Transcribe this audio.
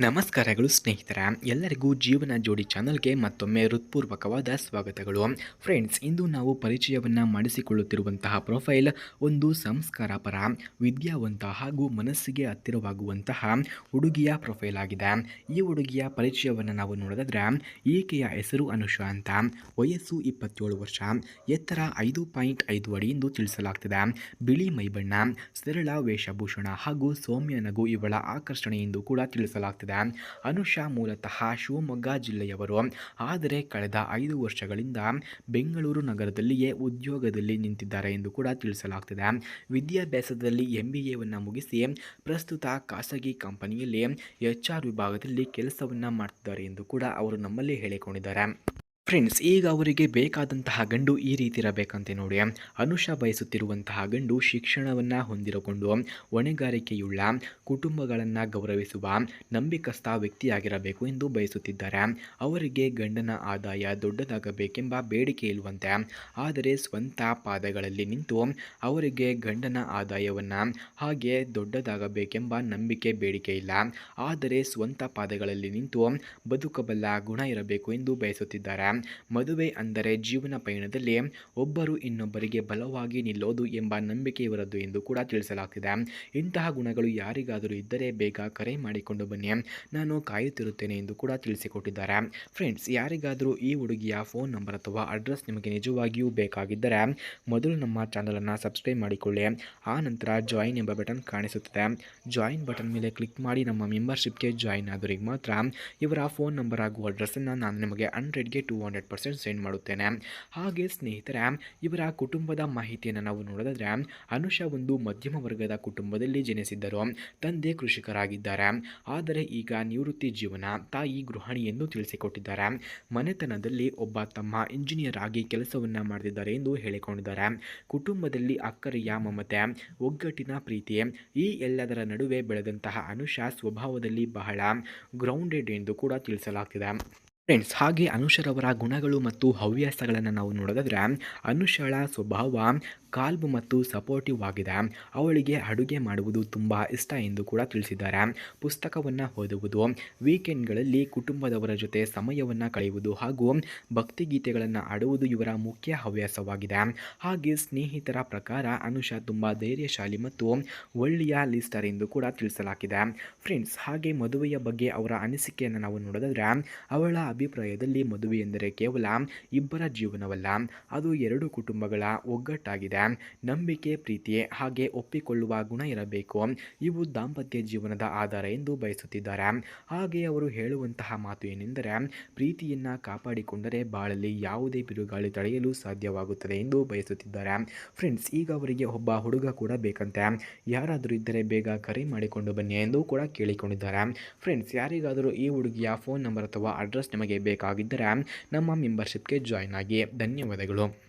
ನಮಸ್ಕಾರಗಳು ಸ್ನೇಹಿತರ, ಎಲ್ಲರಿಗೂ ಜೀವನ ಜೋಡಿ ಚಾನಲ್ಗೆ ಮತ್ತೊಮ್ಮೆ ಹೃತ್ಪೂರ್ವಕವಾದ ಸ್ವಾಗತಗಳು. ಫ್ರೆಂಡ್ಸ್, ಇಂದು ನಾವು ಪರಿಚಯವನ್ನು ಮಾಡಿಸಿಕೊಳ್ಳುತ್ತಿರುವಂತಹ ಪ್ರೊಫೈಲ್ ಒಂದು ಸಂಸ್ಕಾರಪರ ವಿದ್ಯಾವಂತ ಹಾಗೂ ಮನಸ್ಸಿಗೆ ಹತ್ತಿರವಾಗುವಂತಹ ಹುಡುಗಿಯ ಪ್ರೊಫೈಲ್ ಆಗಿದೆ. ಈ ಹುಡುಗಿಯ ಪರಿಚಯವನ್ನು ನಾವು ನೋಡಿದ್ರೆ ಈಕೆಯ ಹೆಸರು ಅನುಷಾ ಅಂತ. ವಯಸ್ಸು ಇಪ್ಪತ್ತೇಳು ವರ್ಷ. ಎತ್ತರ ಐದು ಪಾಯಿಂಟ್ ಐದು ಅಡಿ ಎಂದು ತಿಳಿಸಲಾಗ್ತಿದೆ. ಬಿಳಿ ಮೈಬಣ್ಣ, ಸರಳ ವೇಷಭೂಷಣ ಹಾಗೂ ಸೌಮ್ಯ ನಗು ಇವಳ ಆಕರ್ಷಣೆ ಎಂದು ಕೂಡ ತಿಳಿಸಲಾಗ್ತಿದೆ. ಅನುಷಾ ಮೂಲತಃ ಶಿವಮೊಗ್ಗ ಜಿಲ್ಲೆಯವರು. ಆದರೆ ಕಳೆದ ಐದು ವರ್ಷಗಳಿಂದ ಬೆಂಗಳೂರು ನಗರದಲ್ಲಿಯೇ ಉದ್ಯೋಗದಲ್ಲಿ ನಿಂತಿದ್ದಾರೆ ಎಂದು ಕೂಡ ತಿಳಿಸಲಾಗ್ತಿದೆ. ವಿದ್ಯಾಭ್ಯಾಸದಲ್ಲಿ ಎಂ ಬಿ ಎವನ್ನು ಮುಗಿಸಿ ಪ್ರಸ್ತುತ ಖಾಸಗಿ ಕಂಪನಿಯಲ್ಲಿ ಎಚ್ ಆರ್ ವಿಭಾಗದಲ್ಲಿ ಕೆಲಸವನ್ನು ಮಾಡ್ತಿದ್ದಾರೆ ಎಂದು ಕೂಡ ಅವರು ನಮ್ಮಲ್ಲಿ ಹೇಳಿಕೊಂಡಿದ್ದಾರೆ. ಫ್ರೆಂಡ್ಸ್ ಈಗ ಅವರಿಗೆ ಬೇಕಾದಂತಹ ಗಂಡು ಈ ರೀತಿ ಇರಬೇಕಂತೆ ನೋಡಿ. ಅನುಷಾ ಬಯಸುತ್ತಿರುವಂತಹ ಗಂಡು ಶಿಕ್ಷಣವನ್ನು ಹೊಂದಿರಕೊಂಡು ಹೊಣೆಗಾರಿಕೆಯುಳ್ಳ ಕುಟುಂಬಗಳನ್ನು ಗೌರವಿಸುವ ನಂಬಿಕಸ್ಥ ವ್ಯಕ್ತಿಯಾಗಿರಬೇಕು ಎಂದು ಬಯಸುತ್ತಿದ್ದಾರೆ. ಅವರಿಗೆ ಗಂಡನ ಆದಾಯ ದೊಡ್ಡದಾಗಬೇಕೆಂಬ ಬೇಡಿಕೆ ಇರುವಂತೆ ಆದರೆ ಸ್ವಂತ ಪಾದಗಳಲ್ಲಿ ನಿಂತು ಅವರಿಗೆ ಗಂಡನ ಆದಾಯವನ್ನು ಹಾಗೆ ದೊಡ್ಡದಾಗಬೇಕೆಂಬ ನಂಬಿಕೆ ಬೇಡಿಕೆ ಇಲ್ಲ. ಆದರೆ ಸ್ವಂತ ಪಾದಗಳಲ್ಲಿ ನಿಂತು ಬದುಕಬಲ್ಲ ಗುಣ ಇರಬೇಕು ಎಂದು ಬಯಸುತ್ತಿದ್ದಾರೆ. ಮದುವೆ ಅಂದರೆ ಜೀವನ ಪಯಣದಲ್ಲಿ ಒಬ್ಬರು ಇನ್ನೊಬ್ಬರಿಗೆ ಬಲವಾಗಿ ನಿಲ್ಲೋದು ಎಂಬ ನಂಬಿಕೆ ಇವರದ್ದು ಎಂದು ಕೂಡ ತಿಳಿಸಲಾಗ್ತಿದೆ. ಇಂತಹ ಗುಣಗಳು ಯಾರಿಗಾದರೂ ಇದ್ದರೆ ಬೇಗ ಕರೆ ಮಾಡಿಕೊಂಡು ಬನ್ನಿ. ನಾನು ಕಾಯುತ್ತಿರುತ್ತೇನೆ ಎಂದು ಕೂಡ ತಿಳಿಸಿಕೊಟ್ಟಿದ್ದಾರೆ. ಫ್ರೆಂಡ್ಸ್, ಯಾರಿಗಾದರೂ ಈ ಹುಡುಗಿಯ ಫೋನ್ ನಂಬರ್ ಅಥವಾ ಅಡ್ರೆಸ್ ನಿಮಗೆ ನಿಜವಾಗಿಯೂ ಬೇಕಾಗಿದ್ದರೆ ಮೊದಲು ನಮ್ಮ ಚಾನಲನ್ನು ಸಬ್ಸ್ಕ್ರೈಬ್ ಮಾಡಿಕೊಳ್ಳಿ. ಆ ನಂತರ ಜಾಯಿನ್ ಎಂಬ ಬಟನ್ ಕಾಣಿಸುತ್ತದೆ. ಜಾಯಿನ್ ಬಟನ್ ಮೇಲೆ ಕ್ಲಿಕ್ ಮಾಡಿ ನಮ್ಮ ಮೆಂಬರ್ಶಿಪ್ಗೆ ಜಾಯಿನ್ ಆದವರಿಗೆ ಮಾತ್ರ ಇವರ ಫೋನ್ ನಂಬರ್ ಹಾಗೂ ಅಡ್ರೆಸ್ಸನ್ನು ನಾನು ನಿಮಗೆ ಹಂಡ್ರೆಡ್ಗೆ ಟು ಹಂಡ್ರೆಡ್ ಪರ್ಸೆಂಟ್ ಸೆಂಡ್ ಮಾಡುತ್ತೇನೆ. ಹಾಗೆ ಸ್ನೇಹಿತರೆ, ಇವರ ಕುಟುಂಬದ ಮಾಹಿತಿಯನ್ನು ನಾವು ನೋಡಿದ್ರೆ ಅನುಷಾ ಒಂದು ಮಧ್ಯಮ ವರ್ಗದ ಕುಟುಂಬದಲ್ಲಿ ಜನಿಸಿದ್ದರು. ತಂದೆ ಕೃಷಿಕರಾಗಿದ್ದಾರೆ. ಆದರೆ ಈಗ ನಿವೃತ್ತಿ ಜೀವನ ತಾಯಿ ಗೃಹಿಣಿ ಎಂದು ತಿಳಿಸಿಕೊಟ್ಟಿದ್ದಾರೆ. ಮನೆತನದಲ್ಲಿ ಒಬ್ಬ ತಮ್ಮ ಇಂಜಿನಿಯರ್ ಆಗಿ ಕೆಲಸವನ್ನು ಮಾಡುತ್ತಿದ್ದಾರೆ ಎಂದು ಹೇಳಿಕೊಂಡಿದ್ದಾರೆ. ಕುಟುಂಬದಲ್ಲಿ ಅಕ್ಕರೆಯ ಮಮತೆ, ಒಗ್ಗಟ್ಟಿನ ಪ್ರೀತಿ, ಈ ಎಲ್ಲದರ ನಡುವೆ ಬೆಳೆದಂತಹ ಅನುಷಾ ಸ್ವಭಾವದಲ್ಲಿ ಬಹಳ ಗ್ರೌಂಡೆಡ್ ಎಂದು ಕೂಡ ತಿಳಿಸಲಾಗ್ತಿದೆ. ಫ್ರೆಂಡ್ಸ್ ಹಾಗೆ ಅನುಷರವರ ಗುಣಗಳು ಮತ್ತು ಹವ್ಯಾಸಗಳನ್ನು ನಾವು ನೋಡೋದಾದ್ರೆ ಅನುಷಳ ಸ್ವಭಾವ ಕಾಲ್ಬು ಮತ್ತು ಸಪೋರ್ಟಿವ್ ಆಗಿದೆ. ಅವಳಿಗೆ ಅಡುಗೆ ಮಾಡುವುದು ತುಂಬ ಇಷ್ಟ ಎಂದು ಕೂಡ ತಿಳಿಸಿದ್ದಾರೆ. ಪುಸ್ತಕವನ್ನು ಓದುವುದು, ವೀಕೆಂಡ್ಗಳಲ್ಲಿ ಕುಟುಂಬದವರ ಜೊತೆ ಸಮಯವನ್ನು ಕಳೆಯುವುದು ಹಾಗೂ ಭಕ್ತಿಗೀತೆಗಳನ್ನು ಆಡುವುದು ಇವರ ಮುಖ್ಯ ಹವ್ಯಾಸವಾಗಿದೆ. ಹಾಗೆ ಸ್ನೇಹಿತರ ಪ್ರಕಾರ ಅನುಷಾ ತುಂಬ ಧೈರ್ಯಶಾಲಿ ಮತ್ತು ಒಳ್ಳೆಯ ಲಿಸ್ಟರ್ ಎಂದು ಕೂಡ ತಿಳಿಸಲಾಗಿದೆ. ಫ್ರೆಂಡ್ಸ್, ಹಾಗೆ ಮದುವೆಯ ಬಗ್ಗೆ ಅವರ ಅನಿಸಿಕೆಯನ್ನು ನಾವು ನೋಡೋದಾದರೆ, ಅವಳ ಅಭಿಪ್ರಾಯದಲ್ಲಿ ಮದುವೆ ಎಂದರೆ ಕೇವಲ ಇಬ್ಬರ ಜೀವನವಲ್ಲ, ಅದು ಎರಡು ಕುಟುಂಬಗಳ ಒಗ್ಗಟ್ಟಾಗಿದೆ. ನಂಬಿಕೆ ಪ್ರೀತಿ ಹಾಗೆ ಒಪ್ಪಿಕೊಳ್ಳುವ ಗುಣ ಇರಬೇಕು. ಇವು ದಾಂಪತ್ಯ ಜೀವನದ ಆಧಾರ ಎಂದು ಬಯಸುತ್ತಿದ್ದಾರೆ. ಹಾಗೆ ಅವರು ಹೇಳುವಂತಹ ಮಾತು ಏನೆಂದರೆ, ಪ್ರೀತಿಯನ್ನು ಕಾಪಾಡಿಕೊಂಡರೆ ಬಾಳಲ್ಲಿ ಯಾವುದೇ ಬಿರುಗಾಳಿ ತಡೆಯಲು ಸಾಧ್ಯವಾಗುತ್ತದೆ ಎಂದು ಬಯಸುತ್ತಿದ್ದಾರೆ. ಫ್ರೆಂಡ್ಸ್, ಈಗ ಅವರಿಗೆ ಒಬ್ಬ ಹುಡುಗ ಕೂಡ ಬೇಕಂತೆ. ಯಾರಾದರೂ ಇದ್ದರೆ ಬೇಗ ಕರೆ ಮಾಡಿಕೊಂಡು ಬನ್ನಿ ಎಂದು ಕೂಡ ಕೇಳಿಕೊಂಡಿದ್ದಾರೆ. ಫ್ರೆಂಡ್ಸ್, ಯಾರಿಗಾದರೂ ಈ ಹುಡುಗಿಯ ಫೋನ್ ನಂಬರ್ ಅಥವಾ ಅಡ್ರೆಸ್ ನಿಮಗೆ ಬೇಕಾಗಿದ್ದರೆ ನಮ್ಮ ಮೆಂಬರ್ಶಿಪ್ಗೆ ಜಾಯ್ನ್ ಆಗಿ. ಧನ್ಯವಾದಗಳು.